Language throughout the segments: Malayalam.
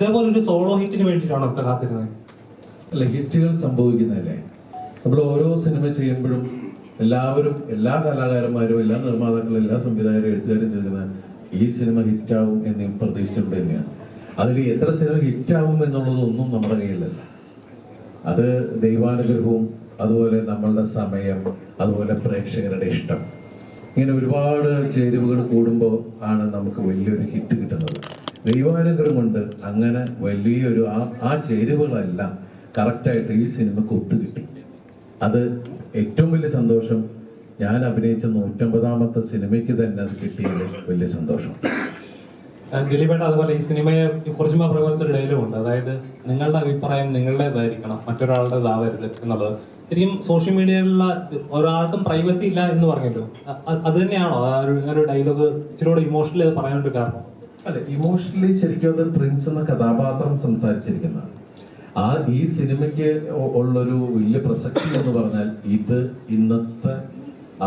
ഇതേപോലെ ഒരു സോളോ ഹിറ്റിന് വേണ്ടിയിട്ടാണ് അത്ര കാത്തിരുന്നത്. അല്ല ഹിറ്റുകൾ സംഭവിക്കുന്നതല്ലേ? നമ്മൾ ഓരോ സിനിമ ചെയ്യുമ്പോഴും എല്ലാവരും എല്ലാ കലാകാരന്മാരും എല്ലാ നിർമ്മാതാക്കളും എല്ലാ സംവിധായകരും എഴുത്തുകാരും ചെയ്യുന്നത് ഈ സിനിമ ഹിറ്റാവും എന്ന് പ്രതീക്ഷിച്ചുകൊണ്ട് തന്നെയാണ്. അതിൽ എത്ര സിനിമ ഹിറ്റാവും എന്നുള്ളതൊന്നും നമ്മുടെ കയ്യിലല്ല. അത് ദൈവാനുഗ്രഹവും അതുപോലെ നമ്മളുടെ സമയം അതുപോലെ പ്രേക്ഷകരുടെ ഇഷ്ടം. ഇങ്ങനെ ഒരുപാട് ചേരുവകൾ കൂടുമ്പോൾ ആണ് നമുക്ക് വലിയൊരു ഹിറ്റ് കിട്ടുന്നത്. ദൈവാനുഗ്രഹം കൊണ്ട് അങ്ങനെ വലിയൊരു ആ ആ ചേരുവകളെല്ലാം കറക്റ്റായിട്ട് ഈ സിനിമക്ക് ഒത്തുകിട്ടി. അത് ഏറ്റവും വലിയ സന്തോഷം. ഞാൻ അഭിനയിച്ച നൂറ്റമ്പതാമത്തെ സിനിമയ്ക്ക് തന്നെ അത് കിട്ടിയത് വലിയ സന്തോഷം. ദിലീപേട്ട അതുപോലെ ഈ സിനിമയെ കുറച്ചുമാ പ്രകോപനത്തിൽ ഉണ്ട്. അതായത് നിങ്ങളുടെ അഭിപ്രായം നിങ്ങളുടേതായിരിക്കണം മറ്റൊരാളുടേതാവരുത് എന്നുള്ളത്. ശരിക്കും സോഷ്യൽ മീഡിയയിലുള്ള ഒരാൾക്കും പ്രൈവസി ഇല്ല എന്ന് പറഞ്ഞല്ലോ. അത് തന്നെയാണോ? ഒരു- ഡയലോഗ് ഇച്ചിരി ഇമോഷണലി അത് കാരണം? അതെ ഇമോഷണലി ശരിക്കും അത് പ്രിൻസ് എന്ന കഥാപാത്രം സംസാരിച്ചിരിക്കുന്നതാണ്. ആ ഈ സിനിമയ്ക്ക് ഉള്ളൊരു വലിയ പ്രസക്തി എന്ന് പറഞ്ഞാൽ ഇത് ഇന്നത്തെ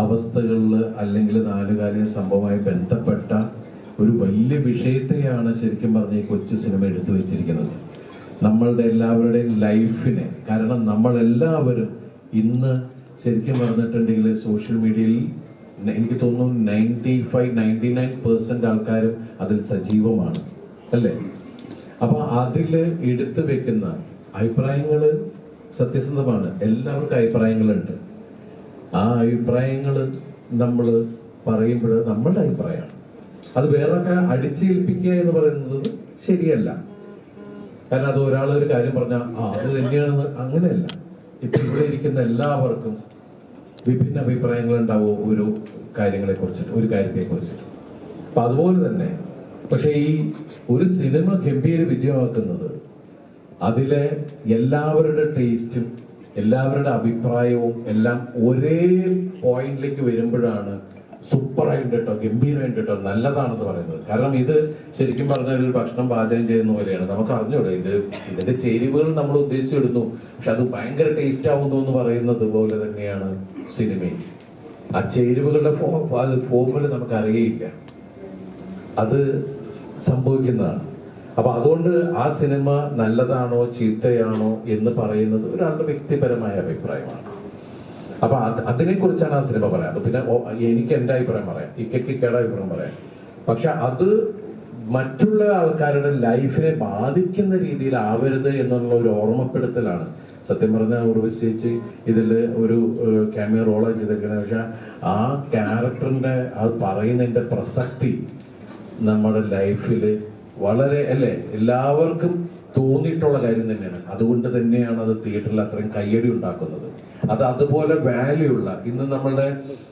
അവസ്ഥകളിൽ അല്ലെങ്കിൽ നാലുകാലിക സംഭവമായി ബന്ധപ്പെട്ട ഒരു വലിയ വിഷയത്തെയാണ് ശരിക്കും പറഞ്ഞ ഈ കൊച്ചു സിനിമ എടുത്തു വെച്ചിരിക്കുന്നത്. നമ്മളുടെ എല്ലാവരുടെയും ലൈഫിനെ കാരണം നമ്മളെല്ലാവരും ഇന്ന് ശരിക്കും പറഞ്ഞിട്ടുണ്ടെങ്കിൽ സോഷ്യൽ മീഡിയയിൽ എനിക്ക് തോന്നുന്നു ninety five ninety nine percent ആൾക്കാരും അതിൽ സജീവമാണ് അല്ലേ? അപ്പൊ അതിൽ എടുത്തു വെക്കുന്ന അഭിപ്രായങ്ങൾ സത്യസന്ധമാണ്. എല്ലാവർക്കും അഭിപ്രായങ്ങളുണ്ട്. ആ അഭിപ്രായങ്ങൾ നമ്മൾ പറയുമ്പോൾ നമ്മളുടെ അഭിപ്രായമാണ് അത് വേറൊക്കെ അടിച്ചേൽപ്പിക്കുക എന്ന് പറയുന്നത് ശരിയല്ല. കാരണം അത് ഒരാൾ ഒരു കാര്യം പറഞ്ഞാൽ ആ അത് തന്നെയാണെന്ന് അങ്ങനെയല്ല. ഇപ്പൊ ഇവിടെ ഇരിക്കുന്ന എല്ലാവർക്കും വിഭിന്ന അഭിപ്രായങ്ങൾ ഉണ്ടാവും ഒരു കാര്യങ്ങളെ കുറിച്ചിട്ട് ഒരു കാര്യത്തെ കുറിച്ചിട്ട് അപ്പൊ അതുപോലെ തന്നെ പക്ഷെ ഈ ഒരു സിനിമ ഗംഭീര വിജയമാക്കുന്നത് അതിലെ എല്ലാവരുടെ ടേസ്റ്റും എല്ലാവരുടെ അഭിപ്രായവും എല്ലാം ഒരേ പോയിന്റിലേക്ക് വരുമ്പോഴാണ് സൂപ്പറായിട്ട് കേട്ടോ ഗംഭീരമായിട്ട് കേട്ടോ നല്ലതാണെന്ന് പറയുന്നത്. കാരണം ഇത് ശരിക്കും പറഞ്ഞാൽ ഒരു ഭക്ഷണം പാചകം ചെയ്യുന്ന പോലെയാണ്. നമുക്ക് അറിഞ്ഞൂടെ ഇത് ഇതിന്റെ ചേരുവകൾ നമ്മൾ ഉദ്ദേശിച്ചിടുന്നു പക്ഷെ അത് ഭയങ്കര ടേസ്റ്റ് ആവുന്നു എന്ന് പറയുന്നത് പോലെ തന്നെയാണ് സിനിമയിൽ. ആ ചേരുവകളുടെ ഫോർമുല നമുക്ക് അറിയില്ല അത് സംഭവിക്കുന്നതാണ്. അപ്പോൾ അതുകൊണ്ട് ആ സിനിമ നല്ലതാണോ ചീത്തയാണോ എന്ന് പറയുന്നത് ഒരാളുടെ വ്യക്തിപരമായ അഭിപ്രായമാണ്. അപ്പൊ അത് അതിനെ കുറിച്ചാണ് ആ സിനിമ പറയാം പിന്നെ എനിക്ക് എന്റെ അഭിപ്രായം പറയാം. ഇക്കയ്ക്കയുടെ അഭിപ്രായം പറയാം. പക്ഷെ അത് മറ്റുള്ള ആൾക്കാരുടെ ലൈഫിനെ ബാധിക്കുന്ന രീതിയിൽ ആവരുത് എന്നുള്ള ഒരു ഓർമ്മപ്പെടുത്തലാണ്. സത്യം പറഞ്ഞാൽ ഉർവശി ചേച്ചി ഇതിൽ ഒരു ക്യാമിയ റോളാണ് ചെയ്തേക്കുന്നത് പക്ഷെ ആ ക്യാരക്ടറിന്റെ അത് പറയുന്നതിന്റെ പ്രസക്തി നമ്മുടെ ലൈഫിൽ വളരെ അല്ലേ? എല്ലാവർക്കും തോന്നിയിട്ടുള്ള കാര്യം തന്നെയാണ്. അതുകൊണ്ട് തന്നെയാണ് അത് തിയേറ്ററിൽ അത്രയും കയ്യടി ഉണ്ടാക്കുന്നത്. അത് അതുപോലെ വാല്യൂ ഉള്ള ഇന്ന് നമ്മളുടെ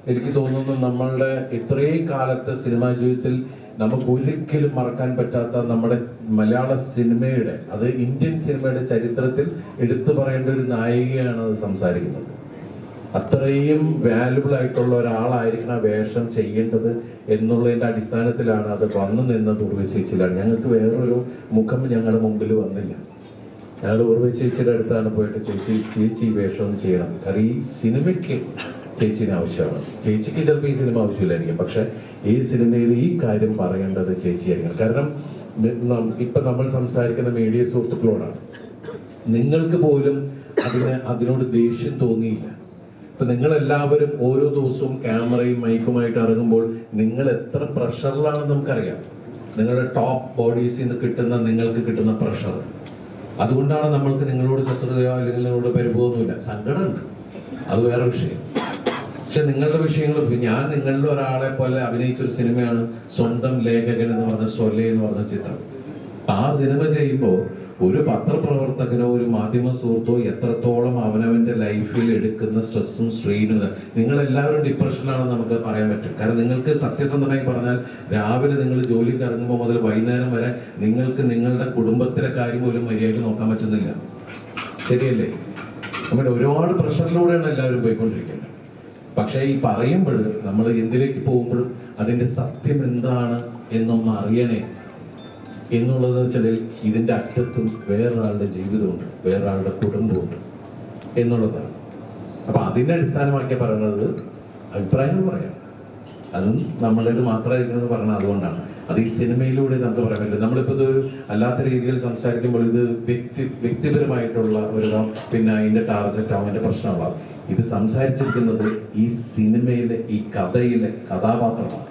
എനിക്ക് തോന്നുന്നു നമ്മളുടെ ഇത്രയും കാലത്തെ സിനിമാ ജീവിതത്തിൽ നമുക്ക് ഒരിക്കലും മറക്കാൻ പറ്റാത്ത നമ്മുടെ മലയാള സിനിമയുടെ അത് ഇന്ത്യൻ സിനിമയുടെ ചരിത്രത്തിൽ എടുത്തു പറയേണ്ട ഒരു നായികയാണ് അത് സംസാരിക്കുന്നത്. അത്രയും വാല്യുബിൾ ആയിട്ടുള്ള ഒരാളായിരിക്കണം വേഷം ചെയ്യേണ്ടത് എന്നുള്ളതിന്റെ അടിസ്ഥാനത്തിലാണ് അത് വന്നു നിന്നത് ഉർവശേച്ചിലാണ് ഞങ്ങൾക്ക് വേറൊരു മുഖം ഞങ്ങളുടെ മുമ്പിൽ വന്നില്ല. ഞങ്ങൾ ഉർവശേച്ചിയുടെ അടുത്താണ് പോയിട്ട് ചേച്ചി ചേച്ചി വേഷം ചെയ്യണം. കാരണം ഈ സിനിമയ്ക്ക് ചേച്ചിന് ആവശ്യമാണ്. ചേച്ചിക്ക് ചിലപ്പോൾ ഈ സിനിമ ആവശ്യമില്ലായിരിക്കും. പക്ഷെ ഈ സിനിമയിൽ ഈ കാര്യം പറയേണ്ടത് ചേച്ചിയായിരിക്കണം. കാരണം ഇപ്പൊ നമ്മൾ സംസാരിക്കുന്ന മീഡിയ സുഹൃത്തുക്കളോടാണ്. നിങ്ങൾക്ക് പോലും അതിന് അതിനോട് ദേഷ്യം തോന്നിയില്ല. ഇപ്പൊ നിങ്ങൾ എല്ലാവരും ഓരോ ദിവസവും ക്യാമറയും മൈക്കുമായിട്ട് ഇറങ്ങുമ്പോൾ നിങ്ങൾ എത്ര പ്രഷറിലാണെന്ന് നമുക്കറിയാം. നിങ്ങളുടെ ടോപ്പ് ബോഡീസിൽ നിന്ന് കിട്ടുന്ന നിങ്ങൾക്ക് കിട്ടുന്ന പ്രഷർ. അതുകൊണ്ടാണ് നമ്മൾക്ക് നിങ്ങളോട് ശത്രുതയോ അല്ലെങ്കിൽ നിങ്ങളോട് പരിഭവമൊന്നുമില്ല. സങ്കടമുണ്ട്. അത് വേറെ വിഷയം. പക്ഷെ നിങ്ങളുടെ വിഷയങ്ങൾ ഞാൻ നിങ്ങളിൽ ഒരാളെ പോലെ അഭിനയിച്ചൊരു സിനിമയാണ് സ്വന്തം ലേഖകൻ എന്ന് പറഞ്ഞ സൊലെ എന്ന് പറഞ്ഞ ചിത്രം. ആ സിനിമ ചെയ്യുമ്പോൾ ഒരു പത്രപ്രവർത്തകനോ ഒരു മാധ്യമ സുഹൃത്തോ എത്രത്തോളം അവനവന്റെ ലൈഫിൽ എടുക്കുന്ന സ്ട്രെസ്സും സ്ട്രെയിനും നിങ്ങൾ എല്ലാവരും ഡിപ്രഷനിലാണെന്ന് നമുക്ക് പറയാൻ പറ്റും. കാരണം നിങ്ങൾക്ക് സത്യസന്ധമായി പറഞ്ഞാൽ രാവിലെ നിങ്ങൾ ജോലിക്ക് ഇറങ്ങുമ്പോൾ മുതൽ വൈകുന്നേരം വരെ നിങ്ങൾക്ക് നിങ്ങളുടെ കുടുംബത്തിലെ കാര്യം പോലും മര്യാദയ്ക്ക് നോക്കാൻ പറ്റുന്നില്ല. ശരിയല്ലേ? അങ്ങനെ ഒരുപാട് പ്രഷറിലൂടെയാണ് എല്ലാവരും പോയിക്കൊണ്ടിരിക്കുന്നത്. പക്ഷേ ഈ പറയുമ്പോൾ നമ്മൾ എന്തിലേക്ക് പോകുമ്പോഴും അതിന്റെ സത്യം എന്താണ് എന്നൊന്ന് അറിയണേ എന്നുള്ളത് വെച്ചാൽ ഇതിന്റെ അറ്റത്തും വേറൊരാളുടെ ജീവിതമുണ്ട് വേറൊരാളുടെ കുടുംബമുണ്ട് എന്നുള്ളതാണ്. അപ്പൊ അതിനെ അടിസ്ഥാനമാക്കി പറയുന്നത് അഭിപ്രായങ്ങൾ പറയാം. അതും നമ്മളേത് മാത്രമായിരിക്കണം എന്ന് പറഞ്ഞത് അതുകൊണ്ടാണ്. അത് ഈ സിനിമയിലൂടെ നമുക്ക് പറയാൻ പറ്റില്ല. നമ്മളിപ്പോൾ ഒരു അല്ലാത്ത രീതിയിൽ സംസാരിക്കുമ്പോൾ ഇത് വ്യക്തി വ്യക്തിപരമായിട്ടുള്ള ഒരു പിന്നെ അതിന്റെ ടാർജറ്റ് അവന്റെ പ്രശ്നമുള്ള ഇത് സംസാരിച്ചിരിക്കുന്നത് ഈ സിനിമയിലെ ഈ കഥയിലെ കഥാപാത്രമാണ്.